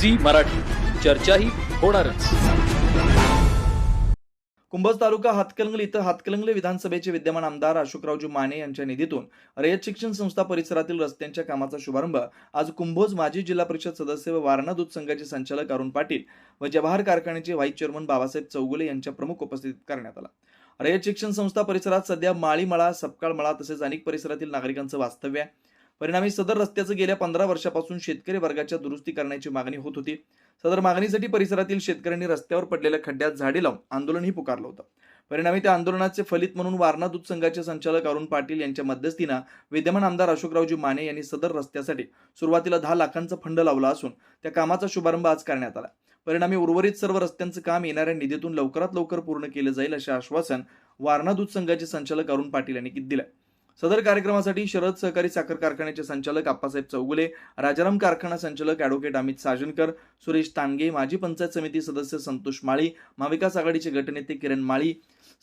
Zee Marathi. चर्चाही होणारच. कुंभज तालुका हातकलंगली इथं हातकलंगले विधानसभेचे विद्यमान आमदार अशोकरावजी माने यांच्या निधीतून रयत शिक्षण संस्था परिसरातील रस्त्यांच्या कामाचा शुभारंभ आज कुंभोज माजी जिल्हा परिषद सदस्य व वारणा दूध संघाचे संचालक अरुण पाटील व जवाहर कारखान्याचे व्हाईस चेअरमन बाबासाहेब चौगुले यांच्या प्रमुख उपस्थितीत करण्यात आला. रयत शिक्षण संस्था परिसरात सध्या माळी मळा सपकाळ मळा तसेच अनेक परिसरातील नागरिकांचं वास्तव्य आहे. परिणामी सदर रस्त्याचं गेल्या पंधरा वर्षापासून शेतकरी वर्गाच्या दुरुस्ती करण्याची मागणी होत होती. सदर मागणीसाठी परिसरातील शेतकऱ्यांनी रस्त्यावर पडलेल्या खड्ड्यात झाडे लावून आंदोलनही पुकारलं होतं. परिणामी त्या आंदोलनाचे फलित म्हणून वारणा दूध संघाचे संचालक अरुण पाटील यांच्या मध्यस्थीनं विद्यमान आमदार अशोकरावजी माने यांनी सदर रस्त्यासाठी सुरुवातीला दहा लाखांचा फंड लावला असून त्या कामाचा शुभारंभ आज करण्यात आला. परिणामी उर्वरित सर्व रस्त्यांचं काम येणाऱ्या निधीतून लवकरात लवकर पूर्ण केलं जाईल असे आश्वासन वारणा दूध संघाचे संचालक अरुण पाटील यांनी दिलं सदर कार्यक्रमासाठी शरद सहकारी साखर कारखान्याचे संचालक आप्पासाहेब चौगुले राजाराम कारखाना संचालक ॲडव्होकेट अमित साजनकर सुरेश तांगे माजी पंचायत समिती सदस्य संतोष माळी महाविकास आघाडीचे गटनेते किरण माळी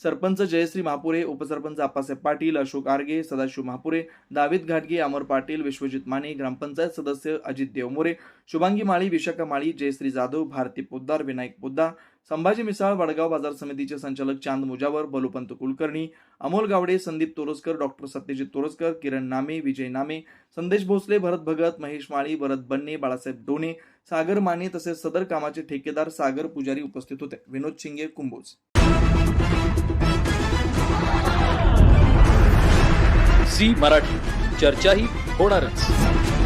सरपंच जयश्री महापुरे उपसरपंच आप्पासाहेब पाटील अशोक आर्गे सदाशिव महापुरे दावीद घाटगे अमर पाटील विश्वजित माने ग्रामपंचायत सदस्य अजित देवमोरे शुभांगी माळी विशाखा माळी जयश्री जाधव भारती पोद्दार विनायक पोद्दार संभाजी मिसाळ वडगाव बाजार समितीचे संचालक चांद मुजावर बलुपंत कुलकर्णी अमोल गावडे संदीप तोरसकर डॉक्टर सत्यजित तोरसकर किरण नामे विजय नामे संदेश भोसले भरत भगत महेश माळी भरत बन्ने बाळासाहेब डोणे सागर माने तसेच सदर कामाचे ठेकेदार सागर पुजारी उपस्थित होते. विनोद शिंगे कुंभोज. झी मराठी. चर्चाही होणारच.